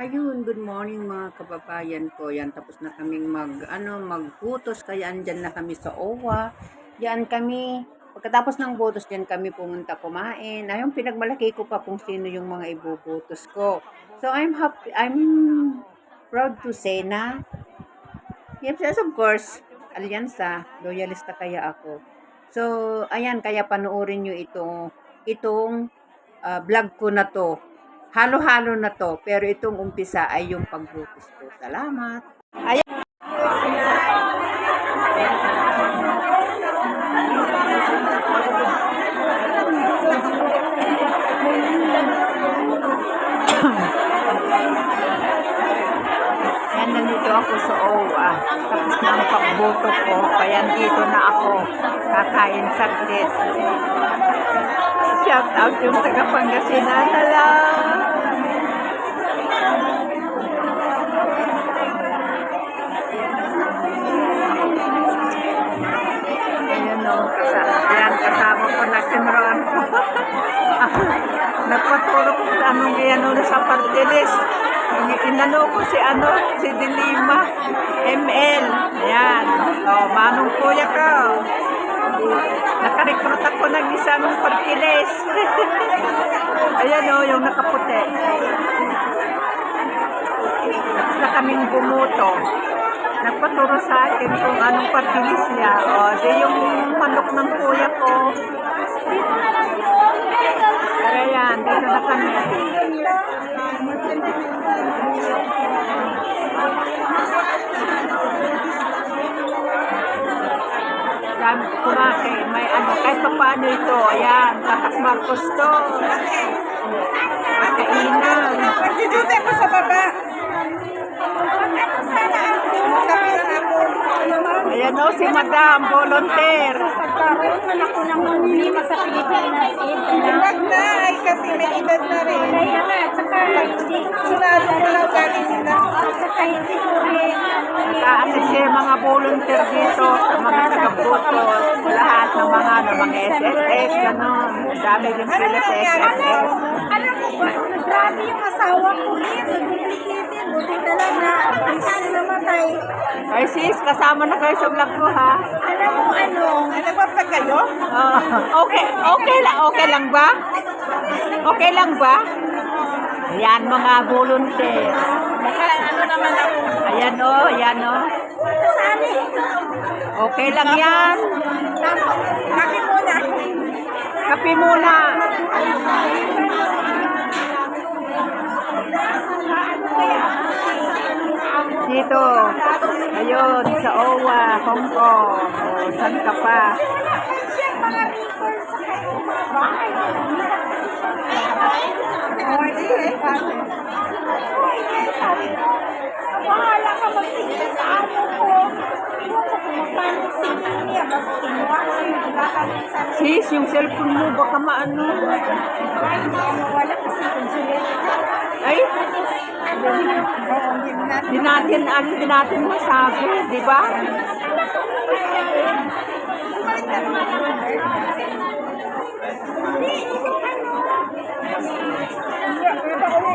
Ayun, good morning mga kababayan ko. Yan, tapos na kaming mag, ano, magbutos. Kaya andyan na kami sa OWA. Yan kami. Pagkatapos ng butos, yan kami pumunta kumain. Ayun, pinagmalaki ko pa kung sino yung mga ibubutos ko. So, I'm happy, I'm proud to say na, yes, yes, of course, alyansa, loyalista kaya ako. So, ayan, kaya panoorin nyo itong, itong ah, vlog ko na to. Halo-halo na to, pero itong umpisa ay yung pagbutis ko. Salamat. Ayan. Yan, nandito ako sa OWA. Tapos na ang pagbuto ko. Kaya dito na ako. Kakain saglit. Shout out yung taga Pangasinan na lang. Ayan o, kasa, yan, kasama ko na kinroon ko. Nagpatulog ko anong yan o, sa party list. Inano ko si ano, si Dilima, ML. Ayan. O, manong kuya ko. Nakarecruit ako ng isang party list. Ayan o, yung nakaputi. Tapos na kaming bumuto. Nagpaturo sa akin kung anong partilis niya. O, di yung manok ng kuya ko. Kaya yan, na kami. Dami kumakay. May ano, kahit pa paano ito. Ayan, tatak Marcos to. Pagkainan. Pagdidute ko sa baba. Ayan o, si Madam, volunteer. Nagkaroon ako ng problema sa Pilipinas. Wag na, ay kasi may edad na rin. Kaya nga, at saka hindi. Sinado ko lang galing nila. At saka hindi ko rin. Ka-assist yung mga volunteer dito, sa mga taga-buto, lahat ng mga, ng mga SSS, gano'n. Dami din sila sa SSS. Alam mo ba, grabe yung asawa ko rin. Nagbibigitin. Buti na lang na ang namatay. Ay sis, kasama na kayo sa vlog ko ha. Alam mo ano, Ay, nagpapag kayo? Ah, okay, okay lang, okay lang ba? Okay lang ba? Ayan mga volunteer. Baka ano naman ako. Ayan o, ayan o. saan eh? Okay lang yan. Bakit muna? Kape muna. Dito. Ayun, sa OWA, Hong Kong. O, saan ka pa? Hindi. Bahala ka magsingil sa amo ko. Ewan ko kung magkano singil niya. Basta kinuha ko Sis, yung cellphone mo, baka maano. Ano, wala kasi. Ay, di natin, ano, di natin masabi, di ba? Pero uwi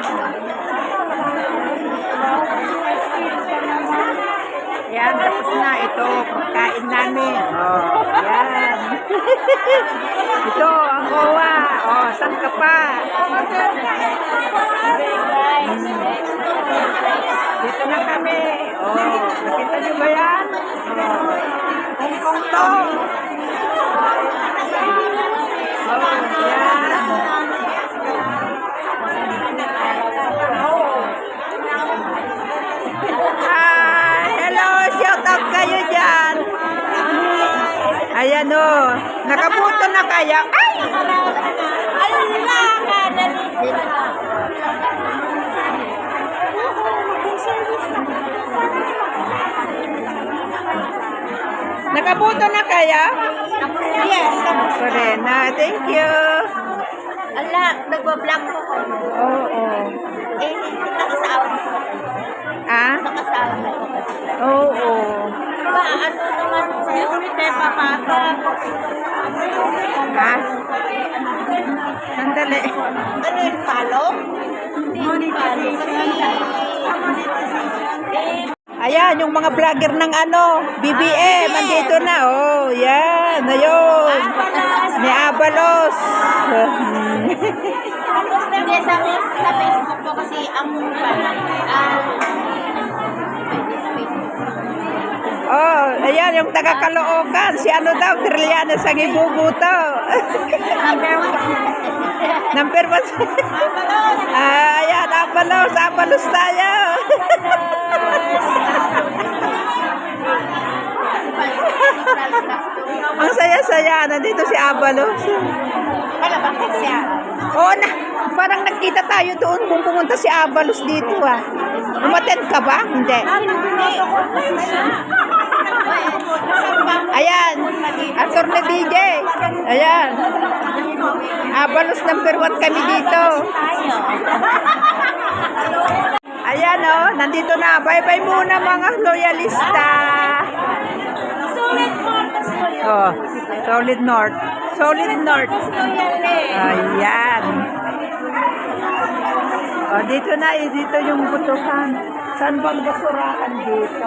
Nag-speaker na naman daw ako. Bago. Alaga kayo dati ng senior sa buti. Pakasok sila dito. Pinaglam sa akin. Bago tayo dyan. Dapat ano yung sa Yan, tapos na. Ito, pagkain namin. Oh, yan. Ito, ang OWA. Oh, saan ka pa? Dito na kami. Oh, nakita niyo ba yan? Oh, Hong Kong to. Oh, yan. Ayan o. Nakabuto na kaya. Ay! Ka, dali na. Nakabuto na kaya? Yes. Rin. Na, thank you. Ala, nagbablog ko ko. Ha? Sandali. Ano yung follow? Ayan, yung mga vlogger ng ano, BBM, nandito na. Oh, yan. Ayun. Ni Abalos. Hindi, sa, sa Facebook ko kasi ang ah, Oh, ayan, yung taga Caloocan. Si ano daw, Trilliana sa Gibubuto. number one. Number one. ah, ayan, Abalos. Abalos tayo. Ang saya-saya. Nandito si Abalos. Wala ba siya? Oo na. Parang nagkita tayo doon kung pumunta si Abalos dito ah. Umaten ka ba? Hindi. Ayan. Attorney DJ. Ayan. Abalos number one kami dito. Ayan oh, nandito na. Bye-bye muna mga loyalista. Oh, Solid North. Solid North. Ayan. Oh, dito na eh, dito yung butukan. Saan bang basurahan dito?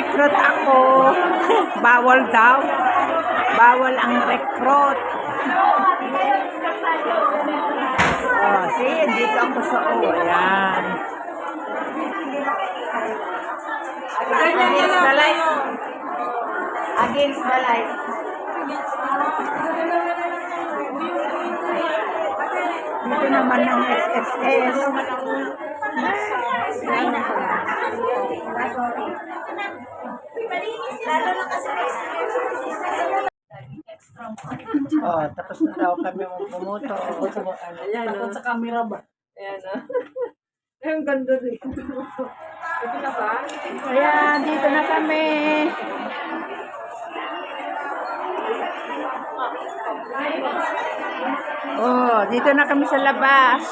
Nag-recruit ako. Bawal daw. Bawal ang recruit. Oh, see, dito ako sa O. Ayan. Against the light. Against the light. Dito naman ang SSS. Oh, tapos na daw kami bumuto. Ayan, Takot sa camera ba? Ayan, ah. Ang ganda rin. Ito na ba? Ayan, dito na kami. Oh, dito na kami sa labas.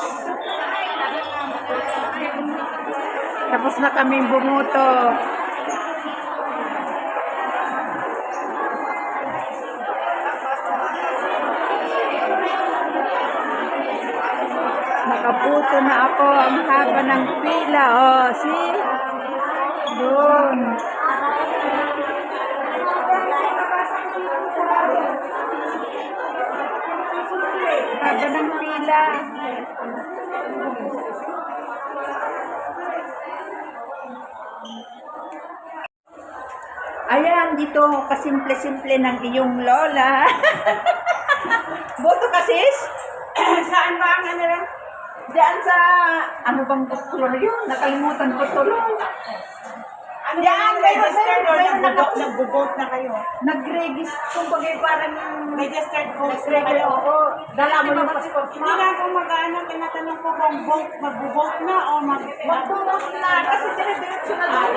Tapos na kami bumuto. Nakaputo na ako. Ang haba ng pila. Oh, see? Doon. Haba ng pila. Ayan, dito kasimple-simple ng iyong lola. Boto ka sis? Saan ba ang ano lang? Diyan sa, ano bang tulo yun? Nakalimutan ko tulo. Ano Diyan, meron, registered or meron, nag-vote nag- nag-vote na kayo? Nag-register, kumbaga parang Registered votes na kayo? ako. Dala mo yung passport Hindi na ako mag-ano, tinatanong ko kung vote, mag-vote na o mag... Magbukas na, kasi dire-diretso na lang.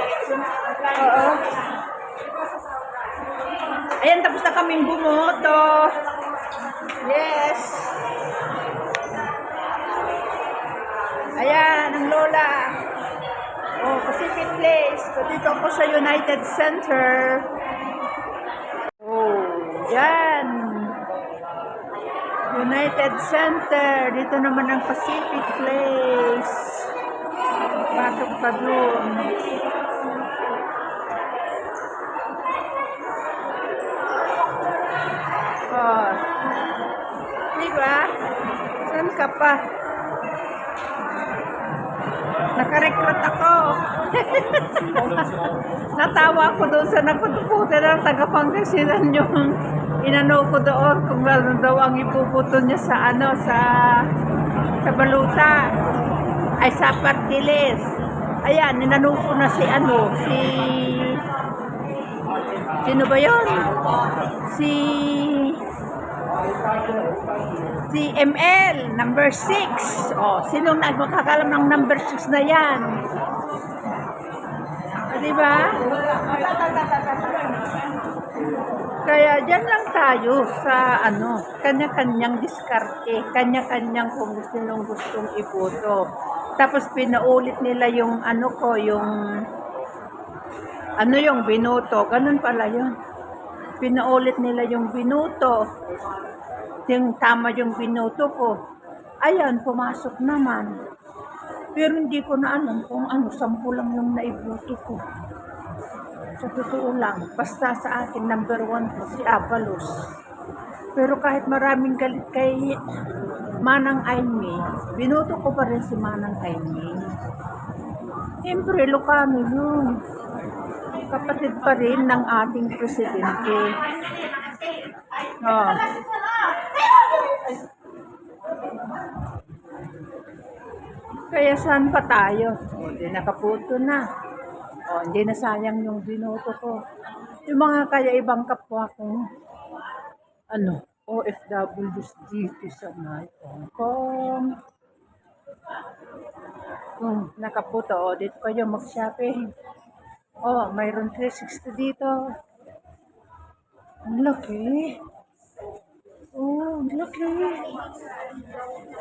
Oo. Ayan, tapos na kaming bumoto. Yes. Ayan, ang lola. Oh, Pacific Place. So, dito ako sa United Center. Oh, yan. United Center. Dito naman ang Pacific Place. Pasok ka doon. Ka pa? Nakarekrut ako. Natawa ko doon sa nagpuputo ng taga-Pangasinan yung inano ko doon kung ano daw ang ipuputo niya sa ano sa sa baluta ay sa partilis. Ayan, ninano ko na si ano, si Sino ba yun? Si si ML, number 6. Oh, sinong nagmakakalam ng number 6 na yan? Ah, Di ba? Kaya dyan lang tayo sa ano, kanya-kanyang diskarte, kanya-kanyang kung gusto nung gustong iputo. Tapos pinaulit nila yung ano ko, yung ano yung binuto, ganun pala yun. Pinaulit nila yung binuto. Yung tama yung binuto ko. Ayan, pumasok naman. Pero hindi ko na alam kung ano, sampu lang yung naibuto ko. Sa totoo lang, basta sa akin, number one po, si Abalos. Pero kahit maraming galit kay Manang Aimee, binuto ko pa rin si Manang Aimee. Siyempre, Lucano yun. Kapatid pa rin ng ating presidente. Oh. Kaya saan pa tayo? O, di nakaputo na. O, hindi na sayang yung binoto ko. Yung mga kaya ibang kapwa ko, ano, OFWs dito sa may Hong Kong. Hmm, nakaputo. O, dito kayo mag-shopping. Oh, mayroon 360 dito. Ang laki. Oh, ang laki.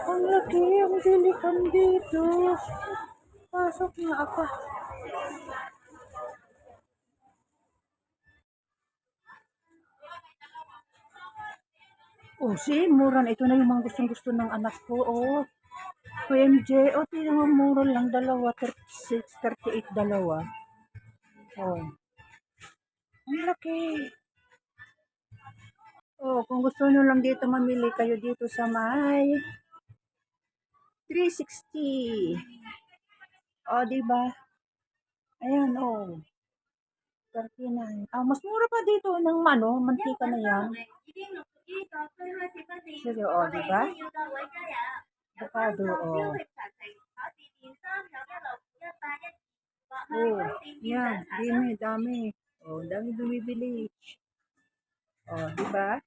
Ang laki. Ang dilikan dito. Pasok na ako. Oh, si mura. Ito na yung mga gustong-gusto ng anak ko. Oh, PMJ. Oh, tingnan mo, mura lang. Dalawa. 36, 38, dalawa. Oh. Ang laki. Oh, kung gusto nyo lang dito mamili kayo dito sa may 360. Oh, di ba? Ayan, oh. 39. Ah, mas mura pa dito ng ano, mantika na yan. Sige, oh, di ba? Avocado, oh. Oh, yan. Dami, dami. Oh, dami bumibili. Oh, di ba?